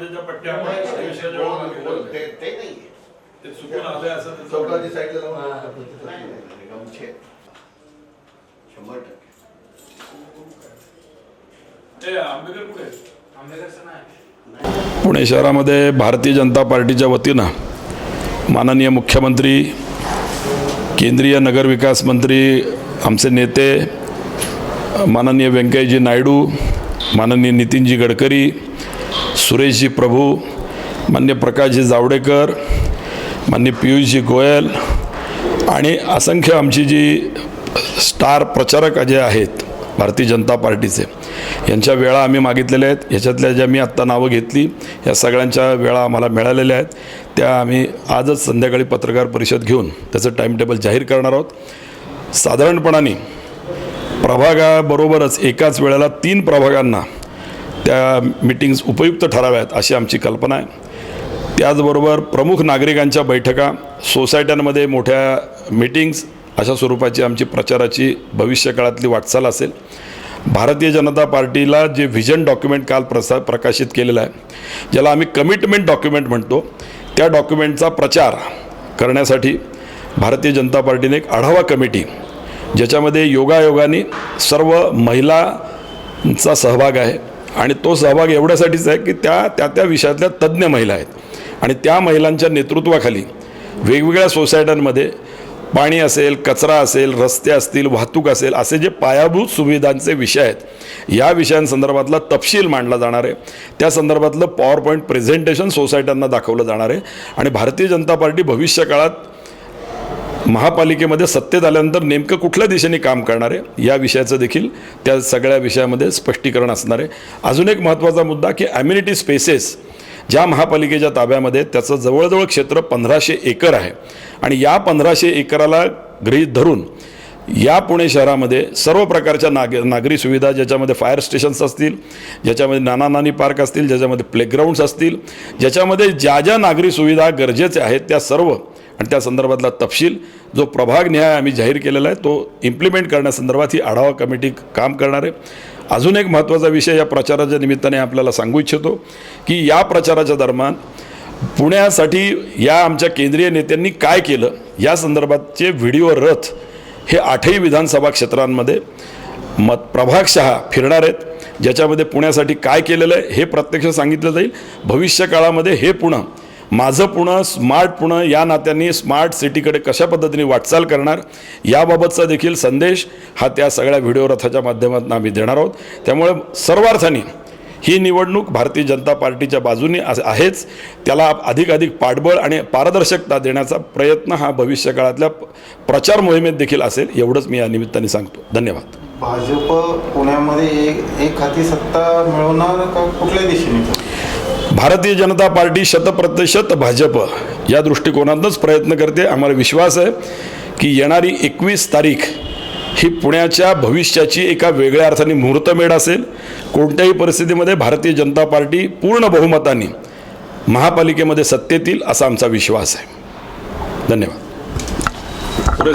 दरवाजाच्या पट्ट्या अधिवेशनाच्या वेळेला आम्ही हो, केलेलं ते नाहीये. ते चुकून आलंय असं त्यांचं चौकाची. साईडला नाही, नाही, गमछे. शंभर टक्के. ए, आंबेडकर कुठे आहेत? पुणे शहरामध्ये भारतीय जनता पार्टीच्या वतीनं माननीय मुख्यमंत्री केंद्रीय नगरविकास मंत्री आमचे नेते माननीय व्यंकय्यजी नायडू माननीय नितीनजी गडकरी सुरेशजी प्रभू मान्य प्रकाशजी जावडेकर मान्य पियुषजी गोयल आणि असंख्य आमची जी स्टार प्रचारक जे आहेत भारतीय जनता पार्टीचे यांच्या वेळा आम्ही मागितलेल्या आहेत. याच्यातल्या ज्या मी आत्ता नावं घेतली या सगळ्यांच्या वेळा आम्हाला मिळालेल्या आहेत. त्या आम्ही आजच संध्याकाळी पत्रकार परिषद घेऊन त्याचं टाईम टेबल जाहीर करणार आहोत. साधारणपणाने प्रभागाबरोबरच एकाच वेळेला तीन प्रभागांना त्या मिटिंग्स उपयुक्त ठराव्यात अशी आमची कल्पना आहे. त्याचबरोबर प्रमुख नागरिकांच्या बैठका सोसायट्यांमध्ये मोठ्या मीटिंग्स अशा स्वरूपाची आमची प्रचाराची भविष्यकाळातली वाटचाल असेल. भारतीय जनता पार्टीला जे व्हिजन डॉक्युमेंट काल प्रसा प्रकाशित केलेलं आहे ज्याला आम्ही कमिटमेंट डॉक्युमेंट म्हणतो त्या डॉक्युमेंटचा प्रचार करण्यासाठी भारतीय जनता पार्टीने एक आढावा कमिटी ज्याच्यामध्ये योगायोगाने सर्व महिलांचा सहभाग आहे आणि तो सहभाग एवढ्यासाठीच आहे की त्या त्या त्या विषयातल्या तज्ज्ञ महिला आहेत. आणि त्या महिलांच्या नेतृत्वाखाली वेगवेगळ्या सोसायट्यांमध्ये पाणी असेल कचरा असेल रस्ते असतील वाहतूक असेल असे जे पायाभूत सुविधांचे विषय आहेत या विषयांसंदर्भातला तपशील मांडला जाणार आहे. त्या संदर्भातलं पॉवर पॉईंट प्रेझेंटेशन सोसायट्यांना दाखवलं जाणार आहे. आणि भारतीय जनता पार्टी भविष्यकाळात महापालिकेमध्ये सत्तेत आल्यानंतर नेमकं कुठल्या दिशेने काम करणार आहे? या विषयाचं देखील त्या सगळ्या विषयामध्ये स्पष्टीकरण असणार आहे. अजून एक महत्त्वाचा मुद्दा की ॲम्युनिटी स्पेसेस ज्या महापालिकेच्या ताब्यामध्ये त्याचं जवळजवळ क्षेत्र पंधराशे एकर आहे. आणि या पंधराशे एकराला गृहीत धरून या पुणे शहरामध्ये सर्व प्रकारच्या नाग नागरी सुविधा ज्याच्यामध्ये फायर स्टेशन्स असतील ज्याच्यामध्ये नाना नानी पार्क असतील ज्याच्यामध्ये प्लेग्राऊंड्स असतील ज्याच्यामध्ये ज्या ज्या नागरी सुविधा गरजेच्या आहेत त्या सर्व आणि त्या संदर्भातला तपशील जो प्रभाग न्याय आम्ही जाहीर केलेला आहे तो इम्प्लिमेंट करण्यासंदर्भात ही आढावा कमिटी काम करणार आहे. अजून एक महत्त्वाचा विषय या प्रचाराच्या निमित्ताने आपल्याला सांगू इच्छितो की या प्रचाराच्या दरम्यान पुण्यासाठी या आमच्या केंद्रीय नेत्यांनी काय केलं या संदर्भातचे व्हिडिओ रथ हे आठही विधानसभा क्षेत्रांमध्ये मत प्रभागशहा फिरणार आहेत ज्याच्यामध्ये पुण्यासाठी काय केलेलं आहे हे प्रत्यक्ष सांगितलं जाईल. भविष्यकाळामध्ये हे पुणं माझं पुणं स्मार्ट पुणं या नात्यांनी स्मार्ट सिटीकडे कशा पद्धतीने वाटचाल करणार याबाबतचा देखील संदेश हा त्या सगळ्या व्हिडिओ रथाच्या माध्यमातून आम्ही देणार आहोत. त्यामुळे सर्वार्थाने ही निवडणूक भारतीय जनता पार्टीच्या बाजूने आहेच. त्याला अधिकाधिक पाठबळ आणि पारदर्शकता देण्याचा प्रयत्न हा भविष्यकाळातल्या प्रचार मोहिमेत देखील असेल एवढंच मी या निमित्ताने सांगतो. धन्यवाद. भाजप पुण्यामध्ये एक एक हाती सत्ता मिळवणार का कुठल्या दिशेने? भारतीय जनता पार्टी शतप्रतिशत भाजप. या दृष्टिकोनातूनच प्रयत्न करते. आम्हाला विश्वास आहे की येणारी एकवीस तारीख ही पुण्याच्या भविष्याची एका वेगळ्या अर्थाने मुहूर्तमेढ असेल. कोणत्याही परिस्थितीमध्ये भारतीय जनता पार्टी पूर्ण बहुमताने महापालिकेमध्ये सत्तेतील असा आमचा विश्वास आहे. धन्यवाद.